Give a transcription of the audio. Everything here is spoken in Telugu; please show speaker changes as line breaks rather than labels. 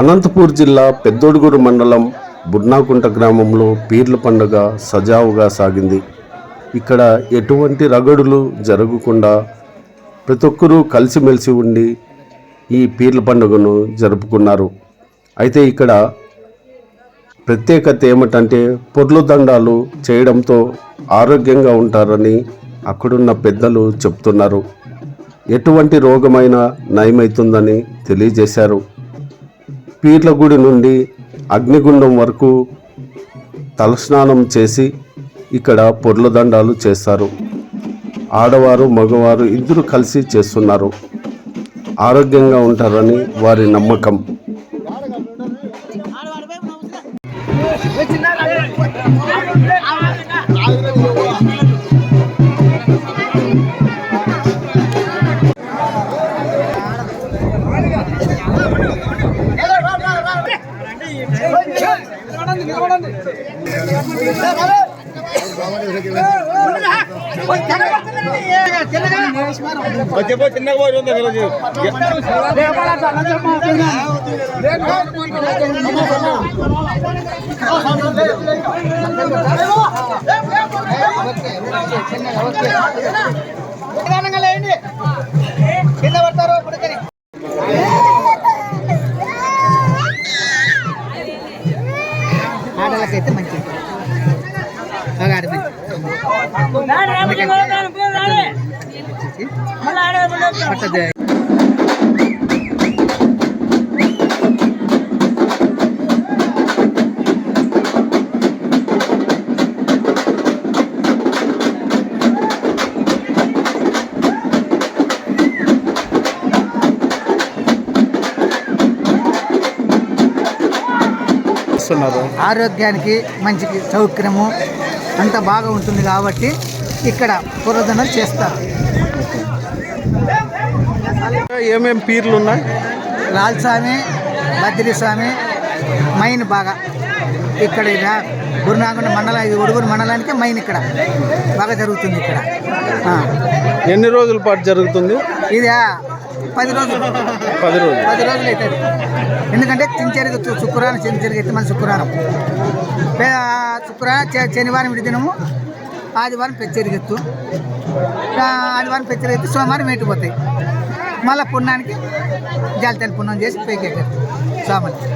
అనంతపూర్ జిల్లా పెద్దొడుగురు మండలం బుడ్నాకుంట గ్రామంలో పీర్ల పండుగ సజావుగా సాగింది. ఇక్కడ ఎటువంటి రగడులు జరగకుండా ప్రతి ఒక్కరూ కలిసిమెలిసి ఉండి ఈ పీర్ల పండుగను జరుపుకున్నారు. అయితే ఇక్కడ ప్రత్యేకత ఏమిటంటే పొర్లు దండాలు చేయడంతో ఆరోగ్యంగా ఉంటారని అక్కడున్న పెద్దలు చెప్తున్నారు. ఎటువంటి రోగమైనా నయమవుతుందని తెలియజేశారు. పీర్ల గుడి నుండి అగ్నిగుండం వరకు తలస్నానం చేసి ఇక్కడ పొర్లదండాలు చేస్తారు ఆడవారు మగవారు ఇద్దరు కలిసి చేస్తున్నారు ఆరోగ్యంగా ఉంటారని వారి నమ్మకం
చెప్పు చిన్నగా పోయి ఉందా ఈరోజు
నిదానంగా ఆడలకైతే మంచిది మగాడి మంచి పట్టదే ఆరోగ్యానికి మంచికి సౌకర్యము అంత బాగా ఉంటుంది కాబట్టి ఇక్కడ పురోధనలు చేస్తారు.
ఏమేం పీర్లు ఉన్నాయి
లాల్ స్వామి బద్రి స్వామి మైన్ బాగా. ఇక్కడ గురునాగండ మండలం ఇది ఒడుగురు మండలానికి మైన్ ఇక్కడ. బాగా జరుగుతుంది ఇక్కడ.
ఎన్ని రోజుల పాటు జరుగుతుంది?
ఇది పది రోజులు.
పది రోజులు.
పది రోజులు అవుతుంది ఎందుకంటే చించరిగి శుక్రవారం చించరిగి ఎత్తి మళ్ళీ శుక్రవారం. శుక్రవారం శనివారం విడి దినము ఆదివారం పెచ్చరిగెత్తు ఆదివారం పెచ్చరిగెత్తి సోమవారం ఎట్టిపోతాయి మళ్ళీ పుణ్యానికి జాలితని పుణ్యం చేసి పైకి ఎక్కారు సోమవారం.